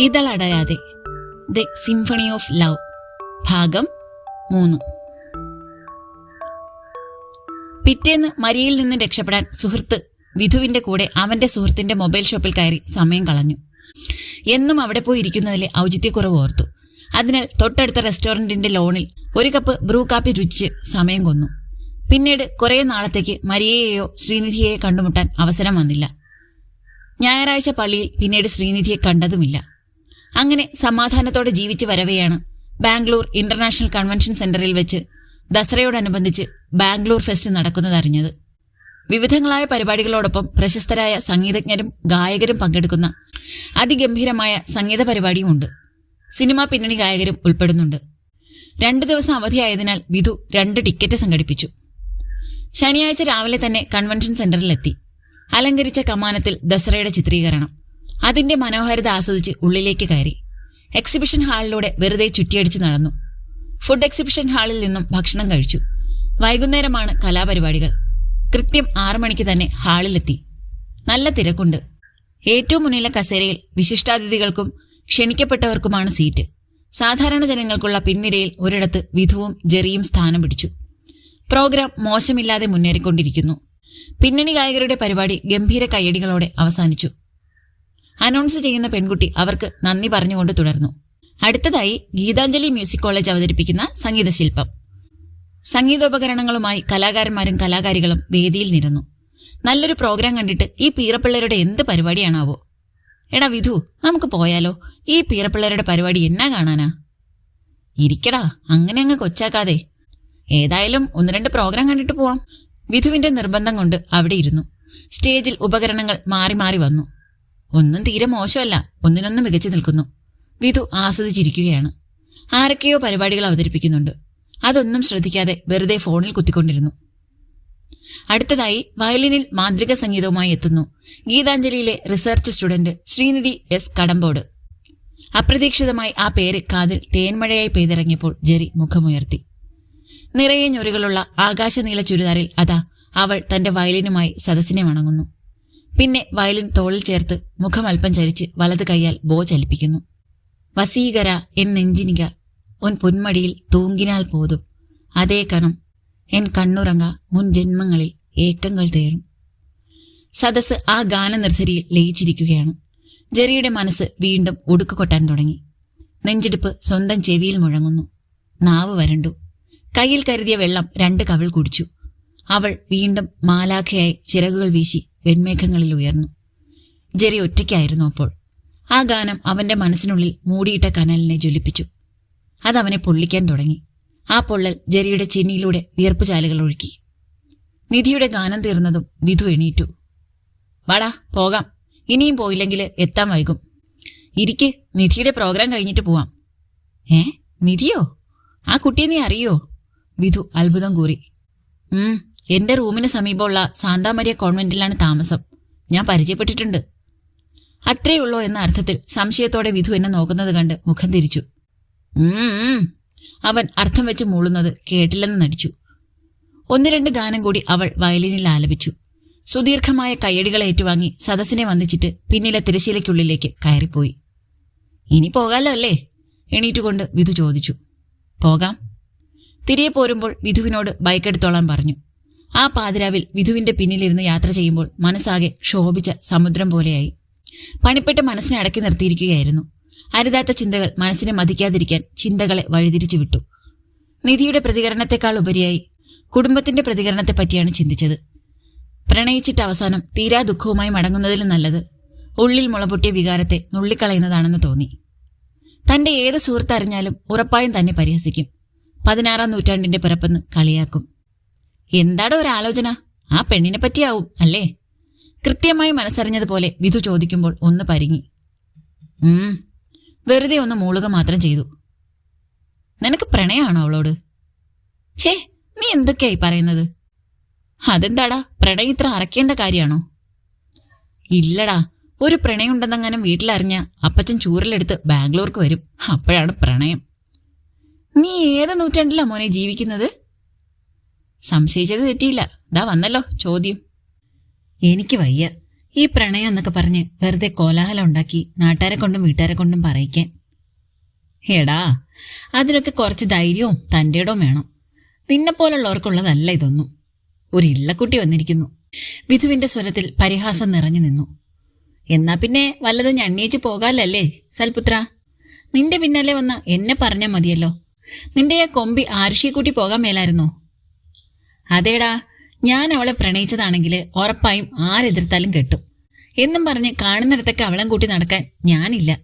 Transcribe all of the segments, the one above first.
ഇതളടരാതെ the symphony of love ഭാഗം മൂന്ന്. പിറ്റേന്ന് മരിയിൽ നിന്ന് രക്ഷപ്പെടാൻ സുഹൃത്ത് വിധുവിന്റെ കൂടെ അവന്റെ സുഹൃത്തിന്റെ മൊബൈൽ ഷോപ്പിൽ കയറി സമയം കളഞ്ഞു. എന്നും അവിടെ പോയി ഇരിക്കുന്നതിലെ ഔചിത്യക്കുറവ് ഓർത്തു. അതിനാൽ തൊട്ടടുത്ത റെസ്റ്റോറന്റിന്റെ ലോണിൽ ഒരു കപ്പ് ബ്രൂ കാപ്പി രുചിച്ച് സമയം കൊന്നു. പിന്നീട് കുറേ നാളത്തേക്ക് മരിയയെയോ ശ്രീനിധിയെയോ കണ്ടുമുട്ടാൻ അവസരം വന്നില്ല. ഞായറാഴ്ച പള്ളിയിൽ പിന്നീട് ശ്രീനിധിയെ കണ്ടതുമില്ല. അങ്ങനെ സമാധാനത്തോടെ ജീവിച്ചു വരവെയാണ് ബാംഗ്ലൂർ ഇന്റർനാഷണൽ കൺവെൻഷൻ സെന്ററിൽ വെച്ച് ദസറയോടനുബന്ധിച്ച് ബാംഗ്ലൂർ ഫെസ്റ്റ് നടക്കുന്നതറിഞ്ഞത്. വിവിധങ്ങളായ പരിപാടികളോടൊപ്പം പ്രശസ്തരായ സംഗീതജ്ഞരും ഗായകരും പങ്കെടുക്കുന്ന അതിഗംഭീരമായ സംഗീത പരിപാടിയുമുണ്ട്. സിനിമാ പിന്നണി ഗായകരും ഉൾപ്പെടുന്നുണ്ട്. രണ്ടു ദിവസം അവധിയായതിനാൽ വിധു രണ്ട് ടിക്കറ്റ് സംഘടിപ്പിച്ചു. ശനിയാഴ്ച രാവിലെ തന്നെ കൺവെൻഷൻ സെന്ററിലെത്തി. അലങ്കരിച്ച കമാനത്തിൽ ദസറയുടെ ചിത്രീകരണം. അതിന്റെ മനോഹാരിത ആസ്വദിച്ച് ഉള്ളിലേക്ക് കയറി. എക്സിബിഷൻ ഹാളിലൂടെ വെറുതെ ചുറ്റിയടിച്ച് നടന്നു. ഫുഡ് എക്സിബിഷൻ ഹാളിൽ നിന്നും ഭക്ഷണം കഴിച്ചു. വൈകുന്നേരമാണ് കലാപരിപാടികൾ. കൃത്യം ആറു മണിക്ക് തന്നെ ഹാളിലെത്തി. നല്ല തിരക്കുണ്ട്. ഏറ്റവും മുന്നിലെ കസേരയിൽ വിശിഷ്ടാതിഥികൾക്കും ക്ഷണിക്കപ്പെട്ടവർക്കുമാണ് സീറ്റ്. സാധാരണ ജനങ്ങൾക്കുള്ള പിൻനിരയിൽ ഒരിടത്ത് വിധുവും ജെറിയും സ്ഥാനം പിടിച്ചു. പ്രോഗ്രാം മോശമില്ലാതെ മുന്നേറിക്കൊണ്ടിരിക്കുന്നു. പിന്നണി ഗായകരുടെ പരിപാടി ഗംഭീര കയ്യടികളോടെ അവസാനിച്ചു. അനൗൺസ് ചെയ്യുന്ന പെൺകുട്ടി അവർക്ക് നന്ദി പറഞ്ഞുകൊണ്ട് തുടർന്നു. അടുത്തതായി ഗീതാഞ്ജലി മ്യൂസിക് കോളേജ് അവതരിപ്പിക്കുന്ന സംഗീതശില്പം സംഗീതോപകരണങ്ങളുമായി കലാകാരന്മാരും കലാകാരികളും വേദിയിൽ നിരന്നു. നല്ലൊരു പ്രോഗ്രാം കണ്ടിട്ട് ഈ പീറപ്പിള്ളേരുടെ എന്ത് പരിപാടിയാണാവോ? എടാ വിധു നമുക്ക് പോയാലോ? ഈ പീറപ്പിള്ളേരുടെ പരിപാടി എന്നാ കാണാനാ? ഇരിക്കടാ അങ്ങനെ അങ്ങ് കൊച്ചാക്കാതെ. ഏതായാലും ഒന്ന് രണ്ട് പ്രോഗ്രാം കണ്ടിട്ട് പോവാം. വിധുവിന്റെ നിർബന്ധം കൊണ്ട് അവിടെ ഇരുന്നു. സ്റ്റേജിൽ ഉപകരണങ്ങൾ മാറി മാറി വന്നു. ഒന്നും തീരെ മോശമല്ല. ഒന്നിനൊന്ന് മികച്ചു നിൽക്കുന്നു. വിധു ആസ്വദിച്ചിരിക്കുകയാണ്. ആരൊക്കെയോ പരിപാടികൾ അവതരിപ്പിക്കുന്നുണ്ട്. അതൊന്നും ശ്രദ്ധിക്കാതെ വെറുതെ ഫോണിൽ കുത്തിക്കൊണ്ടിരുന്നു. അടുത്തതായി വയലിനിൽ മാന്ത്രിക സംഗീതവുമായി എത്തുന്നു. ഗീതാഞ്ജലിയിലെ research student Sreenidhi S Kadambot. അപ്രതീക്ഷിതമായി ആ പേര് കാതിൽ തേൻമഴയായി പെയ്തിറങ്ങിയപ്പോൾ ജെറി മുഖമുയർത്തി. നിറയെ ഞൊറികളുള്ള ആകാശനീല ചുരിദാറിൽ അതാ അവൾ തന്റെ വയലിനുമായി സദസ്സിനെ വണങ്ങുന്നു. പിന്നെ വയലിൻ തോളിൽ ചേർത്ത് മുഖമൽപ്പം ചരിച്ച് വലത് കൈയാൽ ബോ ചലിപ്പിക്കുന്നു. വസീകര എൻ നെഞ്ചിനിക ഉൻ പൊന്മടിയിൽ തൂങ്ങിനാൽ പോതും. അതേ കണം എൻ കണ്ണുറങ്ങ മുൻ ജന്മങ്ങളിൽ ഏക്കങ്ങൾ തേടും. സദസ് ആ ഗാന ഗാനനിർസരിയിൽ ലയിച്ചിരിക്കുകയാണ്. ജെറിയുടെ മനസ്സ് വീണ്ടും ഒടുക്കുകൊട്ടാൻ തുടങ്ങി. നെഞ്ചിടിപ്പ് സ്വന്തം ചെവിയിൽ മുഴങ്ങുന്നു. നാവ് വരണ്ടു. കയ്യിൽ കരുതിയ വെള്ളം രണ്ട് കവിൾ കുടിച്ചു. അവൾ വീണ്ടും മാലാഖയായി ചിറകുകൾ വീശി വെൺമേഘങ്ങളിൽ ഉയർന്നു. ജെറി ഒറ്റയ്ക്കായിരുന്നു അപ്പോൾ. ആ ഗാനം അവന്റെ മനസ്സിനുള്ളിൽ മൂടിയിട്ട കനലിനെ ജ്വലിപ്പിച്ചു. അതവനെ പൊള്ളിക്കാൻ തുടങ്ങി. ആ പൊള്ളൽ ജെറിയുടെ ചെന്നിയിലൂടെ വിയർപ്പ് ചാലുകൾ ഒഴുക്കി. നിധിയുടെ ഗാനം തീർന്നതും വിധു എണീറ്റു. വാടാ പോകാം. ഇനിയും പോയില്ലെങ്കിൽ എത്താൻ വൈകും. ഇരിക്ക് നിധിയുടെ പ്രോഗ്രാം കഴിഞ്ഞിട്ട് പോവാം. ഏ? നിധിയോ? ആ കുട്ടിയെ നീ അറിയോ? വിധു അത്ഭുതം കൂറി. ഉം എന്റെ റൂമിന് സമീപമുള്ള സാന്താമരിയ കോൺവെന്റിലാണ് താമസം. ഞാൻ പരിചയപ്പെട്ടിട്ടുണ്ട്. അത്രേ ഉള്ളോ എന്ന അർത്ഥത്തിൽ സംശയത്തോടെ വിധു എന്നെ നോക്കുന്നത് കണ്ട് മുഖം തിരിച്ചു. അവൻ അർത്ഥം വെച്ച് മൂളുന്നത് കേട്ടില്ലെന്ന് നടിച്ചു. ഒന്ന് രണ്ട് ഗാനം കൂടി അവൾ വയലിനിൽ ആലപിച്ചു. സുദീർഘമായ കയ്യടികളെ ഏറ്റുവാങ്ങി സദസ്സിനെ വന്നിച്ചിട്ട് പിന്നിലെ തിരശീലയ്ക്കുള്ളിലേക്ക് കയറിപ്പോയി. ഇനി പോകാലോ അല്ലേ? എണീറ്റുകൊണ്ട് വിധു ചോദിച്ചു. പോകാം. തിരികെ പോരുമ്പോൾ വിധുവിനോട് ബൈക്കെടുത്തോളാൻ പറഞ്ഞു. ആ പാതിരാവിൽ വിധുവിന്റെ പിന്നിലിരുന്ന് യാത്ര ചെയ്യുമ്പോൾ മനസ്സാകെ ക്ഷോഭിച്ച സമുദ്രം പോലെയായി. പണിപ്പെട്ട് മനസ്സിനെ അടക്കി നിർത്തിയിരിക്കുകയായിരുന്നു. അരുതാത്ത ചിന്തകൾ മനസ്സിനെ മതിക്കാതിരിക്കാൻ ചിന്തകളെ വഴിതിരിച്ചു വിട്ടു. നിധിയുടെ പ്രതികരണത്തെക്കാൾ ഉപരിയായി കുടുംബത്തിന്റെ പ്രതികരണത്തെ പറ്റിയാണ് ചിന്തിച്ചത്. പ്രണയിച്ചിട്ട് അവസാനം തീരാ ദുഃഖവുമായി മടങ്ങുന്നതിലും നല്ലത് ഉള്ളിൽ മുളപൊട്ടിയ വികാരത്തെ നുള്ളിക്കളയുന്നതാണെന്ന് തോന്നി. തന്റെ ഏത് സുഹൃത്ത് അറിഞ്ഞാലും ഉറപ്പായും തന്നെ പരിഹസിക്കും. പതിനാറാം നൂറ്റാണ്ടിന്റെ പിറപ്പെന്ന് കളിയാക്കും. എന്താടോ ആലോചന? ആ പെണ്ണിനെ പറ്റിയാവും അല്ലേ? കൃത്യമായി മനസ്സറിഞ്ഞതുപോലെ വിധു ചോദിക്കുമ്പോൾ ഒന്ന് പരിങ്ങി. ഉം വെറുതെ ഒന്ന് മൂളുക മാത്രം ചെയ്തു. നിനക്ക് പ്രണയമാണോ അവളോട്? ഛേ നീ എന്തൊക്കെയായി പറയുന്നത്? അതെന്താടാ? പ്രണയം ഇത്ര അറക്കേണ്ട കാര്യമാണോ? ഇല്ലടാ ഒരു പ്രണയം ഉണ്ടെന്നെങ്ങാനും വീട്ടിലറിഞ്ഞ അപ്പച്ചൻ ചൂരലെടുത്ത് ബാംഗ്ലൂർക്ക് വരും. അപ്പോഴാണ് പ്രണയം. നീ ഏത് നൂറ്റാണ്ടിലാ മോനെ ജീവിക്കുന്നത്? സംശയിച്ചത് തെറ്റിയില്ല. ദാ വന്നല്ലോ ചോദ്യം. എനിക്ക് വയ്യ. ഈ പ്രണയം എന്നൊക്കെ പറഞ്ഞ് വെറുതെ കോലാഹലം ഉണ്ടാക്കി നാട്ടുകാരെ കൊണ്ടും വീട്ടുകാരെ കൊണ്ടും പറയിക്കാൻ. എടാ അതിനൊക്കെ കുറച്ച് ധൈര്യവും തന്റെടവും വേണം. വേണം നിന്നെപ്പോലുള്ളവർക്കുള്ളതല്ല ഇതൊന്നും. ഒരു ഇള്ളക്കുട്ടി വന്നിരിക്കുന്നു. വിധുവിന്റെ സ്വരത്തിൽ പരിഹാസം നിറഞ്ഞു നിന്നു. എന്നാ പിന്നെ വല്ലത് ഞണ്ണിയേച്ച് പോകാലല്ലേ സൽപുത്ര? നിന്റെ പിന്നാലെ വന്ന എന്നെ പറഞ്ഞാൽ മതിയല്ലോ. നിന്റെ ആ കൊമ്പി ആരുഷിയെ കൂട്ടി പോകാൻ മേലായിരുന്നോ? അതേടാ ഞാൻ അവളെ പ്രണയിച്ചതാണെങ്കിൽ ഉറപ്പായും ആരെതിർത്താലും കെട്ടും. എന്നും പറഞ്ഞ് കാണുന്നിടത്തൊക്കെ അവളം കൂട്ടി നടക്കാൻ ഞാനില്ല.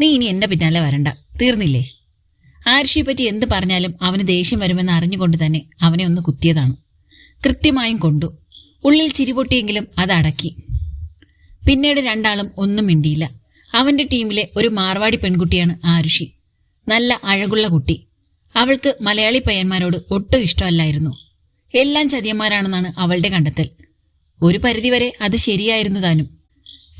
നീ ഇനി എന്റെ പിന്നാലെ വരണ്ട. തീർന്നില്ലേ? ആരുഷിയെ പറ്റി എന്ത് പറഞ്ഞാലും അവന് ദേഷ്യം വരുമെന്ന് അറിഞ്ഞുകൊണ്ട് തന്നെ അവനെ ഒന്ന് കുത്തിയതാണ്. കൃത്യമായും കൊണ്ടു. ഉള്ളിൽ ചിരിപൊട്ടിയെങ്കിലും അത് അടക്കി. പിന്നീട് രണ്ടാളും ഒന്നും മിണ്ടിയില്ല. അവന്റെ ടീമിലെ ഒരു മാർവാടി പെൺകുട്ടിയാണ് ആരുഷി നല്ല അഴകുള്ള കുട്ടി. അവൾക്ക് മലയാളി പയ്യന്മാരോട് ഒട്ടും ഇഷ്ടമല്ലായിരുന്നു. എല്ലാം ചതിയന്മാരാണെന്നാണ് അവളുടെ കണ്ടെത്തൽ. ഒരു പരിധിവരെ അത് ശരിയായിരുന്നു താനും.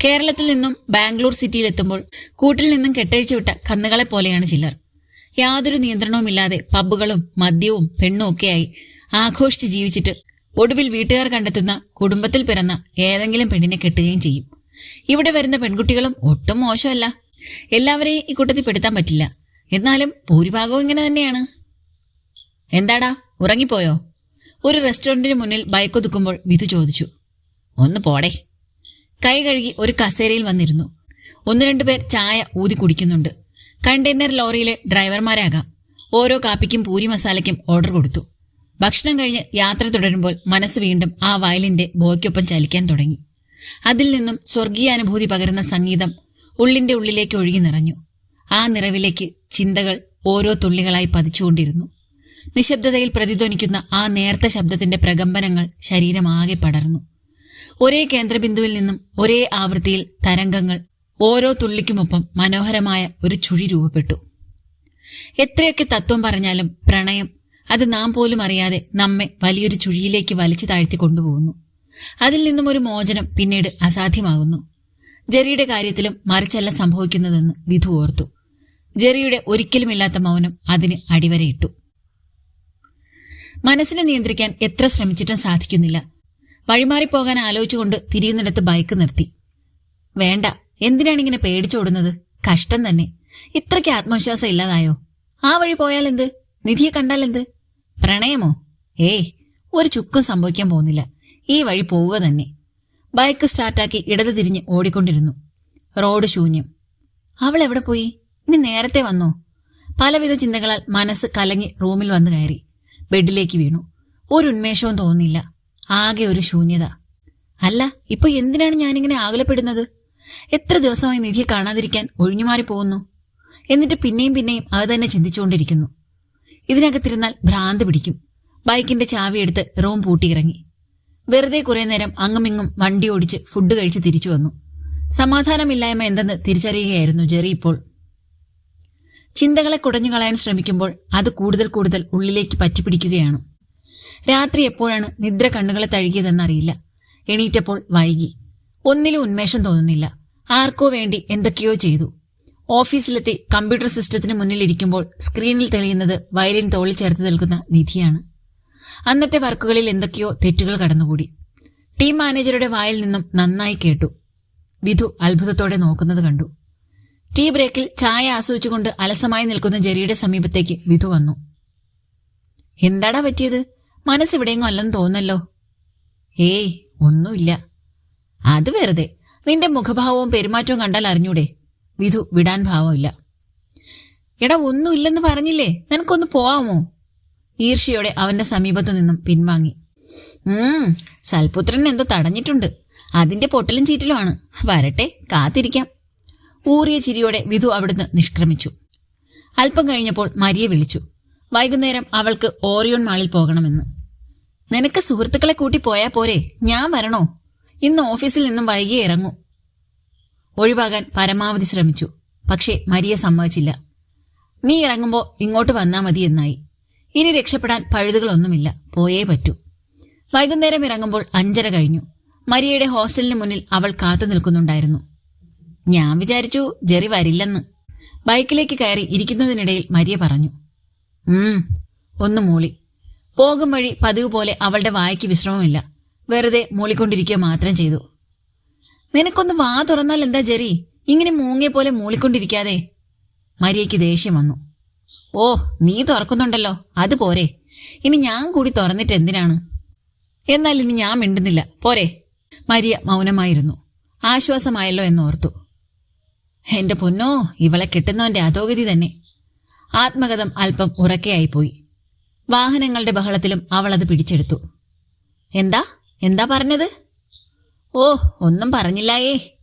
കേരളത്തിൽ നിന്നും ബാംഗ്ലൂർ സിറ്റിയിലെത്തുമ്പോൾ കൂട്ടിൽ നിന്നും കെട്ടഴിച്ചു വിട്ട കന്നുകളെ പോലെയാണ് ചിലർ. യാതൊരു നിയന്ത്രണവുമില്ലാതെ പബ്ബുകളും മദ്യവും പെണ്ണും ഒക്കെയായി ആഘോഷിച്ച് ജീവിച്ചിട്ട് ഒടുവിൽ വീട്ടുകാർ കണ്ടെത്തുന്ന കുടുംബത്തിൽ പിറന്ന ഏതെങ്കിലും പെണ്ണിനെ കെട്ടുകയും ചെയ്യും. ഇവിടെ വരുന്ന പെൺകുട്ടികളും ഒട്ടും മോശമല്ല. എല്ലാവരെയും ഈ കൂട്ടത്തിൽ പെടുത്താൻ പറ്റില്ല. എന്നാലും ഭൂരിഭാഗവും ഇങ്ങനെ തന്നെയാണ്. എന്താടാ ഉറങ്ങിപ്പോയോ? ഒരു റെസ്റ്റോറന്റിന് മുന്നിൽ ബൈക്കൊതുക്കുമ്പോൾ വിധു ചോദിച്ചു. ഒന്ന് പോടെ. കൈ കഴുകി ഒരു കസേരയിൽ വന്നിരുന്നു. ഒന്ന് രണ്ടു പേർ ചായ ഊതി കുടിക്കുന്നുണ്ട്. കണ്ടെയ്നർ ലോറിയിലെ ഡ്രൈവർമാരാകാം. ഓരോ കാപ്പിക്കും പൂരി മസാലയ്ക്കും ഓർഡർ കൊടുത്തു. ഭക്ഷണം കഴിഞ്ഞ് യാത്ര തുടരുമ്പോൾ മനസ്സ് വീണ്ടും ആ വയലിന്റെ ബോയ്ക്കൊപ്പം ചലിക്കാൻ തുടങ്ങി. അതിൽ നിന്നും സ്വർഗീയാനുഭൂതി പകരുന്ന സംഗീതം ഉള്ളിന്റെ ഉള്ളിലേക്ക് ഒഴുകി നിറഞ്ഞു. ആ നിറവിലേക്ക് ചിന്തകൾ ഓരോ തുള്ളികളായി പതിച്ചുകൊണ്ടിരുന്നു. നിശബ്ദതയിൽ പ്രതിധ്വനിക്കുന്ന ആ നേർത്ത ശബ്ദത്തിന്റെ പ്രകമ്പനങ്ങൾ ശരീരമാകെ പടർന്നു. ഒരേ കേന്ദ്രബിന്ദുവിൽ നിന്നും ഒരേ ആവൃത്തിയിൽ തരംഗങ്ങൾ ഓരോ തുള്ളിക്കുമൊപ്പം മനോഹരമായ ഒരു ചുഴി രൂപപ്പെട്ടു. എത്രയൊക്കെ തത്വം പറഞ്ഞാലും പ്രണയം അത് നാം പോലും അറിയാതെ നമ്മെ വലിയൊരു ചുഴിയിലേക്ക് വലിച്ചു താഴ്ത്തി കൊണ്ടുപോകുന്നു. അതിൽ നിന്നും ഒരു മോചനം പിന്നീട് അസാധ്യമാകുന്നു. ജെറിയുടെ കാര്യത്തിലും മറിച്ചല്ല സംഭവിക്കുന്നതെന്ന് വിധു ഓർത്തു. ജെറിയുടെ ഒരിക്കലുമില്ലാത്ത മൗനം അതിന് അടിവരയിട്ടു മനസ്സിനെ നിയന്ത്രിക്കാൻ എത്ര ശ്രമിച്ചിട്ടും സാധിക്കുന്നില്ല. വഴിമാറിപ്പോകാൻ ആലോചിച്ചുകൊണ്ട് തിരിയുന്നിടത്ത് ബൈക്ക് നിർത്തി. വേണ്ട എന്തിനാണ് ഇങ്ങനെ പേടിച്ചോടുന്നത് കഷ്ടം തന്നെ. ഇത്രയ്ക്ക് ആത്മവിശ്വാസം ഇല്ലാതായോ? ആ വഴി പോയാൽ എന്ത് നിധിയെ കണ്ടാൽ എന്ത് പ്രണയമോ? ഏയ് ഒരു ചുക്കും സംഭവിക്കാൻ പോകുന്നില്ല. ഈ വഴി പോവുക തന്നെ. ബൈക്ക് സ്റ്റാർട്ടാക്കി ഇടത് തിരിഞ്ഞ് ഓടിക്കൊണ്ടിരുന്നു. റോഡ് ശൂന്യം. അവൾ എവിടെ പോയി? ഇനി നേരത്തെ വന്നോ? പലവിധ ചിന്തകളാൽ മനസ്സ് കലങ്ങി റൂമിൽ വന്നു കയറി. ബെഡിലേക്ക് വീണു. ഒരു ഉന്മേഷവും തോന്നില്ല ആകെ ഒരു ശൂന്യത. അല്ല ഇപ്പൊ എന്തിനാണ് ഞാനിങ്ങനെ ആകുലപ്പെടുന്നത്? എത്ര ദിവസമായി നിധിയെ കാണാതിരിക്കാൻ ഒഴിഞ്ഞുമാറി പോകുന്നു? എന്നിട്ട് പിന്നെയും പിന്നെയും അത് തന്നെ ചിന്തിച്ചുകൊണ്ടിരിക്കുന്നു. ഇതിനകത്തിരുന്നാൽ ഭ്രാന്ത് പിടിക്കും. ബൈക്കിന്റെ ചാവിയെടുത്ത് റൂം പൂട്ടിയിറങ്ങി. വെറുതെ കുറെ നേരം അങ്ങുമിങ്ങും വണ്ടി ഓടിച്ച് ഫുഡ് കഴിച്ച് തിരിച്ചു വന്നു. സമാധാനമില്ലായ്മ എന്തെന്ന് തിരിച്ചറിയുകയായിരുന്നു ജെറി ഇപ്പോൾ. ചിന്തകളെ കുടഞ്ഞു കളയാൻ ശ്രമിക്കുമ്പോൾ അത് കൂടുതൽ കൂടുതൽ ഉള്ളിലേക്ക് പറ്റിപ്പിടിക്കുകയാണ്. രാത്രി എപ്പോഴാണ് നിദ്ര കണ്ണുകളെ തഴുകിയതെന്നറിയില്ല. എണീറ്റപ്പോൾ വൈകി. ഒന്നിലും ഉന്മേഷം തോന്നുന്നില്ല. ആർക്കോ വേണ്ടി എന്തൊക്കെയോ ചെയ്തു. ഓഫീസിലെത്തി കമ്പ്യൂട്ടർ സിസ്റ്റത്തിന് മുന്നിലിരിക്കുമ്പോൾ സ്ക്രീനിൽ തെളിയുന്നത് വയലിൻ തോളിൽ ചേർത്ത് നിൽക്കുന്ന നിധിയാണ്. അന്നത്തെ വർക്കുകളിൽ എന്തൊക്കെയോ തെറ്റുകൾ കടന്നുകൂടി. ടീം മാനേജറുടെ വായിൽ നിന്നും നന്നായി കേട്ടു. വിധു അത്ഭുതത്തോടെ നോക്കുന്നത് കണ്ടു. ടീ ബ്രേക്കിൽ ചായ ആസ്വദിച്ചുകൊണ്ട് അലസമായി നിൽക്കുന്ന ജെറിയുടെ സമീപത്തേക്ക് വിധു വന്നു. എന്താടാ പറ്റിയത്? മനസ്സിവിടെയെങ്ങും അല്ലെന്ന് തോന്നല്ലോ ഏയ് ഒന്നുമില്ല. അത് വെറുതെ. നിന്റെ മുഖഭാവവും പെരുമാറ്റവും കണ്ടാൽ അറിഞ്ഞൂടെ. വിധു വിടാൻ ഭാവമില്ല. എടാ ഒന്നുമില്ലെന്ന് പറഞ്ഞില്ലേ? നിനക്കൊന്ന് പോവാമോ? ഈർഷ്യയോടെ അവന്റെ സമീപത്തു നിന്നും പിൻവാങ്ങി. ഉം സൽപുത്രൻ എന്തോ തടഞ്ഞിട്ടുണ്ട്. അതിന്റെ പൊട്ടലും ചീറ്റലുമാണ് വരട്ടെ കാത്തിരിക്കാം. ഊറിയ ചിരിയോടെ വിധു അവിടുന്ന് നിഷ്ക്രമിച്ചു. അല്പം കഴിഞ്ഞപ്പോൾ മരിയെ വിളിച്ചു. വൈകുന്നേരം അവൾക്ക് ഓറിയോൺ മാളിൽ പോകണമെന്ന്. നിനക്ക് സുഹൃത്തുക്കളെ കൂട്ടി പോയാ പോരെ. ഞാൻ വരണോ? ഇന്ന് ഓഫീസിൽ നിന്നും വൈകിയേ ഇറങ്ങൂ. ഒഴിവാകാൻ പരമാവധി ശ്രമിച്ചു. പക്ഷേ മരിയെ സമ്മതിച്ചില്ല. നീ ഇറങ്ങുമ്പോൾ ഇങ്ങോട്ട് വന്നാ മതി എന്നായി. ഇനി രക്ഷപ്പെടാൻ പഴുതുകളൊന്നുമില്ല. പോയേ പറ്റൂ. വൈകുന്നേരം ഇറങ്ങുമ്പോൾ അഞ്ചര കഴിഞ്ഞു. മരിയയുടെ ഹോസ്റ്റലിന് മുന്നിൽ അവൾ കാത്തു നിൽക്കുന്നുണ്ടായിരുന്നു. ഞാൻ വിചാരിച്ചു ജെറി വരില്ലെന്ന്. ബൈക്കിലേക്ക് കയറി ഇരിക്കുന്നതിനിടയിൽ മരിയ പറഞ്ഞു ഉം ഒന്ന് മൂളി. പോകും വഴി പതിവ് പോലെ അവളുടെ വായ്ക്ക് വിശ്രമമില്ല. വെറുതെ മൂളിക്കൊണ്ടിരിക്കുക മാത്രം ചെയ്തു. നിനക്കൊന്ന് വാ തുറന്നാൽ എന്താ ജെറി? ഇങ്ങനെ മൂങ്ങിയ പോലെ മൂളിക്കൊണ്ടിരിക്കാതെ. മരിയയ്ക്ക് ദേഷ്യം വന്നു. ഓ നീ തുറക്കുന്നുണ്ടല്ലോ. അത് പോരെ. ഇനി ഞാൻ കൂടി തുറന്നിട്ട് എന്തിനാണ്? എന്നാൽ ഇനി ഞാൻ മിണ്ടുന്നില്ല. പോരെ. മരിയ മൗനമായിരുന്നു. ആശ്വാസമായല്ലോ എന്നോർത്തു എന്റെ പൊന്നോ ഇവളെ കിട്ടുന്നവന്റെ അധോഗതി തന്നെ. ആത്മകഥം അല്പം ഉറക്കെയായിപ്പോയി. വാഹനങ്ങളുടെ ബഹളത്തിലും അവൾ അത് പിടിച്ചെടുത്തു. എന്താ? എന്താ പറഞ്ഞത്? ഓ ഒന്നും പറഞ്ഞില്ലായേ.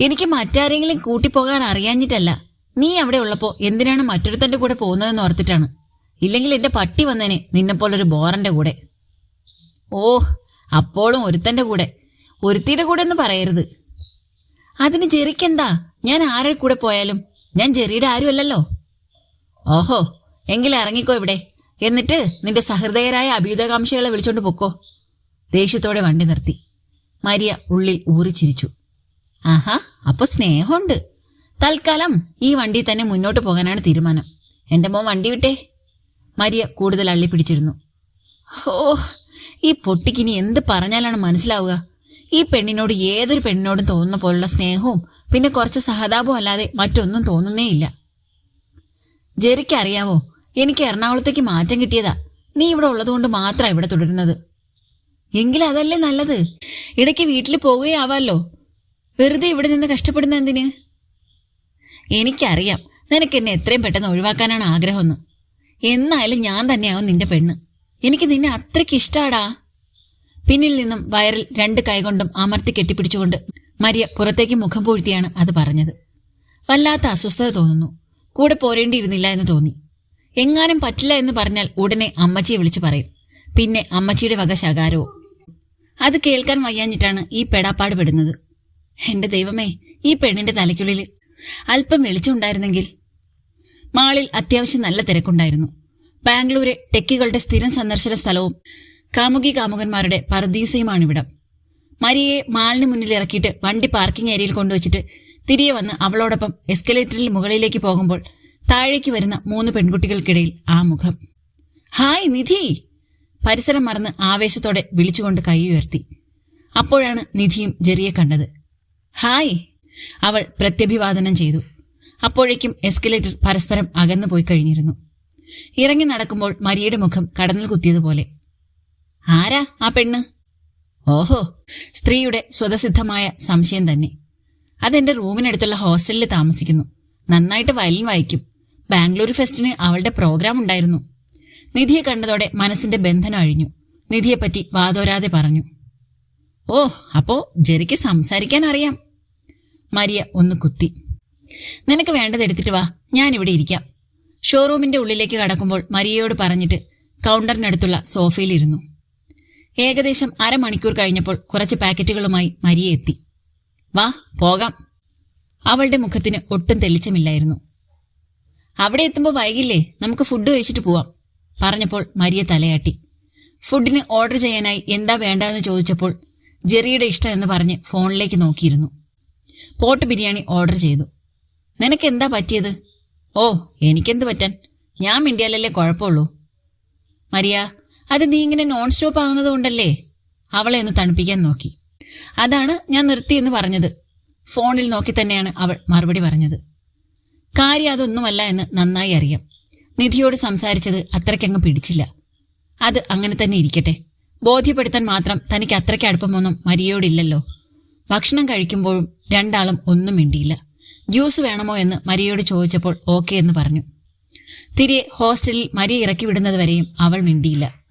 എനിക്ക് മറ്റാരെങ്കിലും കൂട്ടിപ്പോകാൻ അറിയാഞ്ഞിട്ടല്ല. നീ അവിടെ ഉള്ളപ്പോ എന്തിനാണ് മറ്റൊരുത്തന്റെ കൂടെ പോകുന്നതെന്ന് ഓർത്തിട്ടാണ്? ഇല്ലെങ്കിൽ എന്റെ പട്ടി വന്നേനെ നിന്നെപ്പോലൊരു ബോറന്റെ കൂടെ. ഓ അപ്പോഴും ഒരുത്തന്റെ കൂടെ. ഒരുത്തിയുടെ കൂടെ എന്ന് പറയരുത്. അതിന് ജെറിക്കെന്താ? ഞാൻ ആരുടെ കൂടെ പോയാലും? ഞാൻ ജെറിയുടെ ആരുമല്ലല്ലോ? ഓഹോ എങ്കിൽ ഇറങ്ങിക്കോ ഇവിടെ. എന്നിട്ട് നിന്റെ സഹൃദയരായ അഭ്യുതകാംക്ഷികളെ വിളിച്ചോണ്ട് പൊക്കോ. ദേഷ്യത്തോടെ വണ്ടി നിർത്തി. മരിയ ഉള്ളിൽ ഊറിച്ചിരിച്ചു. ആഹാ അപ്പൊ സ്നേഹമുണ്ട്. തൽക്കാലം ഈ വണ്ടി തന്നെ മുന്നോട്ട് പോകാനാണ് തീരുമാനം. എന്റെ മോൻ വണ്ടി വിട്ടേ. മരിയ കൂടുതൽ അള്ളി അള്ളിപ്പിടിച്ചിരുന്നു. ഓ ഈ പൊട്ടിക്കിനി എന്ത് പറഞ്ഞാലാണ് മനസ്സിലാവുക? ഈ പെണ്ണിനോട് ഏതൊരു പെണ്ണിനോടും തോന്നുന്ന പോലുള്ള സ്നേഹവും പിന്നെ കുറച്ച് സഹതാപവും അല്ലാതെ മറ്റൊന്നും തോന്നുന്നേയില്ല. ജെറിക്ക് അറിയാവോ എനിക്ക് എറണാകുളത്തേക്ക് മാറ്റം കിട്ടിയതാ. നീ ഇവിടെ ഉള്ളതുകൊണ്ട് മാത്രം ഇവിടെ തുടരുന്നത്. എങ്കിൽ അതല്ലേ നല്ലത്? ഇടയ്ക്ക് വീട്ടിൽ പോവുകയാവാമല്ലോ വെറുതെ ഇവിടെ നിന്ന് കഷ്ടപ്പെടുന്ന എന്തിന്? എനിക്കറിയാം നിനക്ക് എന്നെ എത്രയും പെട്ടെന്ന് ഒഴിവാക്കാനാണ് ആഗ്രഹമെന്ന്. എന്നായാലും ഞാൻ തന്നെയാവും നിന്റെ പെണ്ണ്. എനിക്ക് നിന്നെ അത്രയ്ക്ക് ഇഷ്ടാടാ. പിന്നിൽ നിന്നും വയറിൽ രണ്ട് കൈകൊണ്ടും അമർത്തി കെട്ടിപ്പിടിച്ചുകൊണ്ട് മരിയ പുറത്തേക്ക് മുഖം പൂഴ്ത്തിയാണ് അത് പറഞ്ഞത്. വല്ലാത്ത അസ്വസ്ഥത തോന്നുന്നു. കൂടെ പോരേണ്ടിയിരുന്നില്ല എന്ന് തോന്നി. എങ്ങാനും പറ്റില്ല എന്ന് പറഞ്ഞാൽ ഉടനെ അമ്മച്ചിയെ വിളിച്ചു പറയും. പിന്നെ അമ്മച്ചിയുടെ വക ശകാരവും. അത് കേൾക്കാൻ വയ്യാഞ്ഞിട്ടാണ് ഈ പെടാപ്പാട് പെടുന്നത്. എന്റെ ദൈവമേ ഈ പെണ്ണിന്റെ തലയ്ക്കുള്ളിൽ അല്പം വെളിച്ചമുണ്ടായിരുന്നെങ്കിൽ. മാളിൽ അത്യാവശ്യം നല്ല തിരക്കുണ്ടായിരുന്നു. ബാംഗ്ലൂരെ ടെക്കികളുടെ സ്ഥിരം സന്ദർശന സ്ഥലവും കാമുകി കാമുകന്മാരുടെ പർദീസയുമാണിവിടം. മരിയെ മാളിന് മുന്നിൽ ഇറക്കിയിട്ട് വണ്ടി പാർക്കിംഗ് ഏരിയയിൽ കൊണ്ടുവച്ചിട്ട് തിരികെ വന്ന് അവളോടൊപ്പം എസ്കലേറ്ററിൽ മുകളിലേക്ക് പോകുമ്പോൾ താഴേക്ക് വരുന്ന മൂന്ന് പെൺകുട്ടികൾക്കിടയിൽ ആ മുഖം ഹായ് നിധി! പരിസരം മറന്ന് ആവേശത്തോടെ വിളിച്ചുകൊണ്ട് കൈ ഉയർത്തി. അപ്പോഴാണ് നിധിയും ജെറിയെ കണ്ടത്. ഹായ്! അവൾ പ്രത്യഭിവാദനം ചെയ്തു. അപ്പോഴേക്കും എസ്കലേറ്റർ പരസ്പരം അകന്നു പോയി കഴിഞ്ഞിരുന്നു. ഇറങ്ങി നടക്കുമ്പോൾ മരിയുടെ മുഖം കടന്നൽ കുത്തിയതുപോലെ. ആരാ ആ പെണ്ണ്? ഓഹോ സ്ത്രീയുടെ സ്വതസിദ്ധമായ സംശയം തന്നെ. അതെന്റെ റൂമിനടുത്തുള്ള ഹോസ്റ്റലിൽ താമസിക്കുന്നു. നന്നായിട്ട് വയലിൻ വായിക്കും. ബാംഗ്ലൂർ ഫെസ്റ്റിന് അവളുടെ പ്രോഗ്രാം ഉണ്ടായിരുന്നു. നിധിയെ കണ്ടതോടെ മനസ്സിന്റെ ബന്ധനം അഴിഞ്ഞു. നിധിയെപ്പറ്റി വാതോരാതെ പറഞ്ഞു. ഓ അപ്പോ ജെറിക്ക് സംസാരിക്കാൻ അറിയാം. മരിയ ഒന്ന് കുത്തി. നിനക്ക് വേണ്ടത് എടുത്തിട്ട് വാ ഇവിടെ ഇരിക്കാം. ഷോറൂമിന്റെ ഉള്ളിലേക്ക് കടക്കുമ്പോൾ മരിയയോട് പറഞ്ഞിട്ട് കൗണ്ടറിനടുത്തുള്ള സോഫയിലിരുന്നു. ഏകദേശം അരമണിക്കൂർ കഴിഞ്ഞപ്പോൾ കുറച്ച് പാക്കറ്റുകളുമായി മരിയ എത്തി. വാ പോകാം. അവളുടെ മുഖത്തിന് ഒട്ടും തെളിച്ചമില്ലായിരുന്നു. അവിടെ എത്തുമ്പോൾ വൈകില്ലേ? നമുക്ക് ഫുഡ് കഴിച്ചിട്ട് പോവാം പറഞ്ഞപ്പോൾ മരിയ തലയാട്ടി. ഫുഡിന് ഓർഡർ ചെയ്യാനായി എന്താ വേണ്ടതെന്ന് ചോദിച്ചപ്പോൾ ജെറിയുടെ ഇഷ്ടം എന്ന് പറഞ്ഞ് ഫോണിലേക്ക് നോക്കിയിരുന്നു. പോട്ട് ബിരിയാണി ഓർഡർ ചെയ്തു. നിനക്ക് എന്താ പറ്റിയത്? ഓ എനിക്കെന്ത് പറ്റാൻ? ഞാൻ മിണ്ടിയാലല്ലേ കുഴപ്പമുള്ളൂ. മരിയ അത് നീ ഇങ്ങനെ നോൺ സ്റ്റോപ്പ് ആകുന്നത് കൊണ്ടല്ലേ? അവളെ ഒന്ന് തണുപ്പിക്കാൻ നോക്കി. അതാണ് ഞാൻ നിർത്തിയെന്ന് പറഞ്ഞത്. ഫോണിൽ നോക്കി തന്നെയാണ് അവൾ മറുപടി പറഞ്ഞത്. കാര്യം അതൊന്നുമല്ല എന്ന് നന്നായി അറിയാം. നിധിയോട് സംസാരിച്ചത് അത്രയ്ക്കങ്ങ് പിടിച്ചില്ല. അത് അങ്ങനെ തന്നെ ഇരിക്കട്ടെ. ബോധ്യപ്പെടുത്താൻ മാത്രം തനിക്ക് അത്രയ്ക്ക് അടുപ്പമൊന്നും മരിയയോടില്ലല്ലോ. ഭക്ഷണം കഴിക്കുമ്പോഴും രണ്ടാളും ഒന്നും മിണ്ടിയില്ല. ജ്യൂസ് വേണമോ എന്ന് മരിയയോട് ചോദിച്ചപ്പോൾ ഓക്കെ എന്ന് പറഞ്ഞു. തിരികെ ഹോസ്റ്റലിൽ മരിയ ഇറക്കി വിടുന്നതുവരെയും അവൾ മിണ്ടിയില്ല.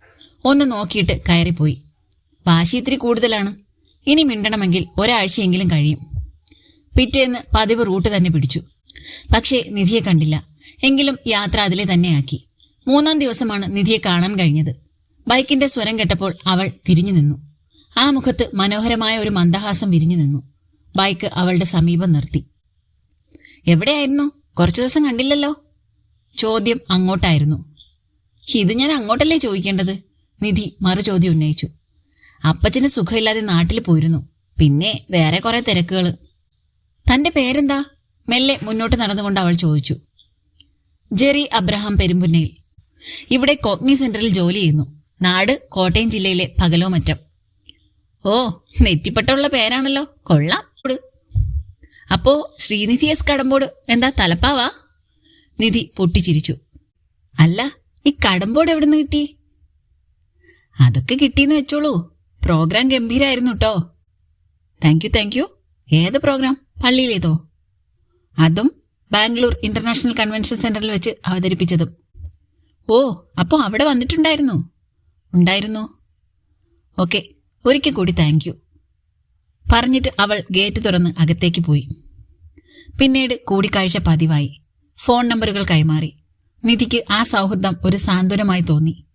ഒന്ന് നോക്കിയിട്ട് കയറിപ്പോയി. വാശി ഇത്തിരി കൂടുതലാണ്. ഇനി മിണ്ടണമെങ്കിൽ ഒരാഴ്ചയെങ്കിലും കഴിയും. പിറ്റേന്ന് പതിവ് റൂട്ട് തന്നെ പിടിച്ചു. പക്ഷേ നിധിയെ കണ്ടില്ല. എങ്കിലും യാത്ര അതിലെ തന്നെയാക്കി. മൂന്നാം ദിവസമാണ് നിധിയെ കാണാൻ കഴിഞ്ഞത്. ബൈക്കിന്റെ സ്വരം കേട്ടപ്പോൾ അവൾ തിരിഞ്ഞു നിന്നു. ആ മുഖത്ത് മനോഹരമായ ഒരു മന്ദഹാസം വിരിഞ്ഞു നിന്നു. ബൈക്ക് അവളുടെ സമീപം നിർത്തി. എവിടെയായിരുന്നു? കുറച്ചു ദിവസം കണ്ടില്ലല്ലോ? ചോദ്യം അങ്ങോട്ടായിരുന്നു. ഇത് ഞാൻ അങ്ങോട്ടല്ലേ ചോദിക്കേണ്ടത്? നിധി മറുചോദ്യം ഉന്നയിച്ചു. അപ്പച്ചന് സുഖമില്ലാതെ നാട്ടിൽ പോയിരുന്നു. പിന്നെ വേറെ കുറെ തിരക്കുകൾ തന്റെ പേരെന്താ? മെല്ലെ മുന്നോട്ട് നടന്നുകൊണ്ട് അവൾ ചോദിച്ചു. ജെറി അബ്രഹാം പെരുമ്പുന്നയിൽ. ഇവിടെ കോഗ്നി സെന്ററിൽ ജോലി ചെയ്യുന്നു. നാട് കോട്ടയം ജില്ലയിലെ പകലോമറ്റം. ഓ നെറ്റിപ്പട്ടുള്ള പേരാണല്ലോ. കൊള്ളാം. അപ്പോ ശ്രീനിധി എസ് കടമ്പോട് എന്താ തലപ്പാവാ? നിധി പൊട്ടിച്ചിരിച്ചു. അല്ല ഈ കടമ്പോട് എവിടെ നിന്ന് കിട്ടി? അതൊക്കെ കിട്ടിയെന്ന് വെച്ചോളൂ. പ്രോഗ്രാം ഗംഭീരായിരുന്നു കേട്ടോ താങ്ക് യു താങ്ക് യു ഏത് പ്രോഗ്രാം? പള്ളിയിലേതോ? അതും ബാംഗ്ലൂർ ഇന്റർനാഷണൽ കൺവെൻഷൻ സെന്ററിൽ വെച്ച് അവതരിപ്പിച്ചതും. ഓ അപ്പോ അവിടെ വന്നിട്ടുണ്ടായിരുന്നു. ഉണ്ടായിരുന്നു. ഓക്കെ ഒരിക്കൽ കൂടി താങ്ക് യു പറഞ്ഞിട്ട് അവൾ ഗേറ്റ് തുറന്ന് അകത്തേക്ക് പോയി. പിന്നീട് കൂടിക്കാഴ്ച പതിവായി. ഫോൺ നമ്പറുകൾ കൈമാറി. നിധിക്ക് ആ സൗഹൃദം ഒരു സാന്ത്വനമായി തോന്നി.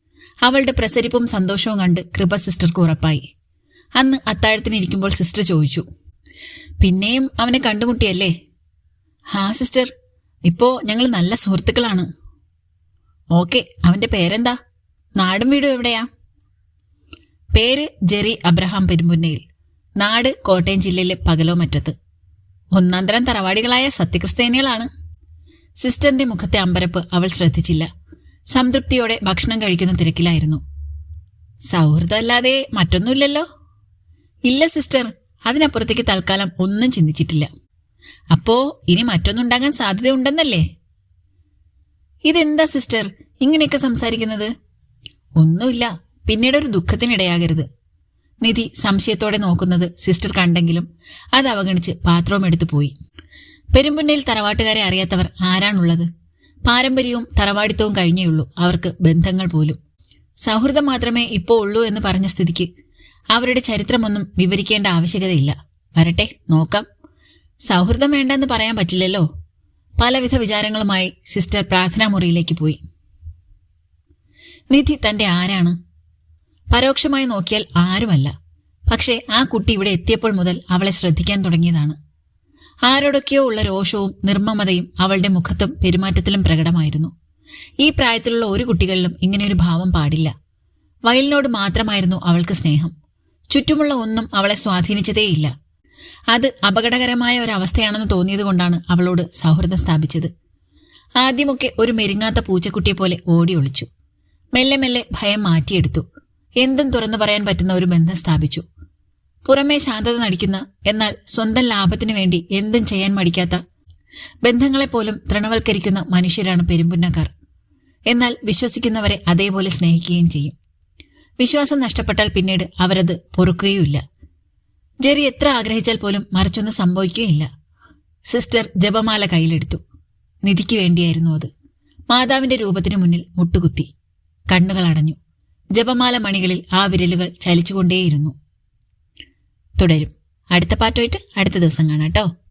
അവളുടെ പ്രസരിപ്പും സന്തോഷവും കണ്ട് കൃപ സിസ്റ്റർക്ക് ഉറപ്പായി. അന്ന് അത്താഴത്തിനിരിക്കുമ്പോൾ സിസ്റ്റർ ചോദിച്ചു പിന്നെയും അവനെ കണ്ടുമുട്ടിയല്ലേ? ഹാ സിസ്റ്റർ. ഇപ്പോ ഞങ്ങൾ നല്ല സുഹൃത്തുക്കളാണ്. ഓക്കെ അവന്റെ പേരെന്താ? നാടും വീടും എവിടെയാ? പേര് ജെറി അബ്രഹാം പെരുമ്പുന്നയിൽ നാട് കോട്ടയം ജില്ലയിലെ പകലോ മറ്റത്ത്. ഒന്നാന്തരം തറവാടികളായ സത്യക്രിസ്ത്യാനികളാണ്. സിസ്റ്ററിന്റെ മുഖത്തെ അമ്പരപ്പ് അവൾ ശ്രദ്ധിച്ചില്ല. സംതൃപ്തിയോടെ ഭക്ഷണം കഴിക്കുന്ന തിരക്കിലായിരുന്നു. സൗഹൃദമല്ലാതെ മറ്റൊന്നുമില്ലല്ലോ. ഇല്ല സിസ്റ്റർ. അതിനപ്പുറത്തേക്ക് തൽക്കാലം ഒന്നും ചിന്തിച്ചിട്ടില്ല. അപ്പോ ഇനി മറ്റൊന്നുണ്ടാകാൻ സാധ്യതയുണ്ടെന്നല്ലേ? ഇതെന്താ സിസ്റ്റർ? ഇങ്ങനെയൊക്കെ സംസാരിക്കുന്നത്? ഒന്നുമില്ല. പിന്നീട് ഒരു ദുഃഖത്തിനിടയാകരുത്. നിധി സംശയത്തോടെ നോക്കുന്നത് സിസ്റ്റർ കണ്ടെങ്കിലും അത് അവഗണിച്ച് പാത്രവും എടുത്തു പോയി പെരുമ്പുന്നയിൽ തറവാട്ടുകാരെ അറിയാത്തവർ ആരാണുള്ളത്? പാരമ്പര്യവും തറവാടിത്തവും കഴിഞ്ഞേയുള്ളൂ അവർക്ക് ബന്ധങ്ങൾ പോലും. സൗഹൃദം മാത്രമേ ഇപ്പോ ഉള്ളൂ എന്ന് പറഞ്ഞ സ്ഥിതിക്ക് അവരുടെ ചരിത്രമൊന്നും വിവരിക്കേണ്ട ആവശ്യകതയില്ല. വരട്ടെ നോക്കാം. സൗഹൃദം വേണ്ടെന്ന് പറയാൻ പറ്റില്ലല്ലോ. പലവിധ വിചാരങ്ങളുമായി സിസ്റ്റർ പ്രാർത്ഥനാ മുറിയിലേക്ക് പോയി. നിധി തന്റെ ആരാണ്? പരോക്ഷമായി നോക്കിയാൽ ആരുമല്ല. പക്ഷേ ആ കുട്ടി ഇവിടെ എത്തിയപ്പോൾ മുതൽ അവളെ ശ്രദ്ധിക്കാൻ തുടങ്ങിയതാണ്. ആരോടൊക്കെയോ ഉള്ള രോഷവും നിർമ്മമതയും അവളുടെ മുഖത്തും പെരുമാറ്റത്തിലും പ്രകടമായിരുന്നു. ഈ പ്രായത്തിലുള്ള ഒരു കുട്ടികളിലും ഇങ്ങനെയൊരു ഭാവം പാടില്ല. വയലിനോട് മാത്രമായിരുന്നു അവൾക്ക് സ്നേഹം. ചുറ്റുമുള്ള ഒന്നും അവളെ സ്വാധീനിച്ചതേയില്ല. അത് അപകടകരമായ ഒരവസ്ഥയാണെന്ന് തോന്നിയതുകൊണ്ടാണ് അവളോട് സൗഹൃദം സ്ഥാപിച്ചത്. ആദ്യമൊക്കെ ഒരു മെരുങ്ങാത്ത പൂച്ചക്കുട്ടിയെ പോലെ ഓടി ഒളിച്ചു. മെല്ലെ മെല്ലെ ഭയം മാറ്റിയെടുത്തു. എന്തും തുറന്നു പറയാൻ പറ്റുന്ന ഒരു ബന്ധം സ്ഥാപിച്ചു. പുറമേ ശാന്തത നടിക്കുന്ന എന്നാൽ സ്വന്തം ലാഭത്തിനു വേണ്ടി എന്തും ചെയ്യാൻ മടിക്കാത്ത ബന്ധങ്ങളെപ്പോലും തൃണവൽക്കരിക്കുന്ന മനുഷ്യരാണ് പെരുമ്പുന്നക്കാർ. എന്നാൽ വിശ്വസിക്കുന്നവരെ അതേപോലെ സ്നേഹിക്കുകയും ചെയ്യും. വിശ്വാസം നഷ്ടപ്പെട്ടാൽ പിന്നീട് അവരത് പൊറുക്കുകയുമില്ല. ജെറി എത്ര ആഗ്രഹിച്ചാൽ പോലും മറിച്ചൊന്നും സംഭവിക്കുകയില്ല. സിസ്റ്റർ ജപമാല കയ്യിലെടുത്തു. നിധിക്ക് വേണ്ടിയായിരുന്നു അത്. മാതാവിന്റെ രൂപത്തിനു മുന്നിൽ മുട്ടുകുത്തി. കണ്ണുകൾ അടഞ്ഞു ജപമാല മണികളിൽ ആ വിരലുകൾ ചലിച്ചുകൊണ്ടേയിരുന്നു. തുടരും. അടുത്ത പാട്ടുമായിട്ട് അടുത്ത ദിവസം കാണാം കേട്ടോ.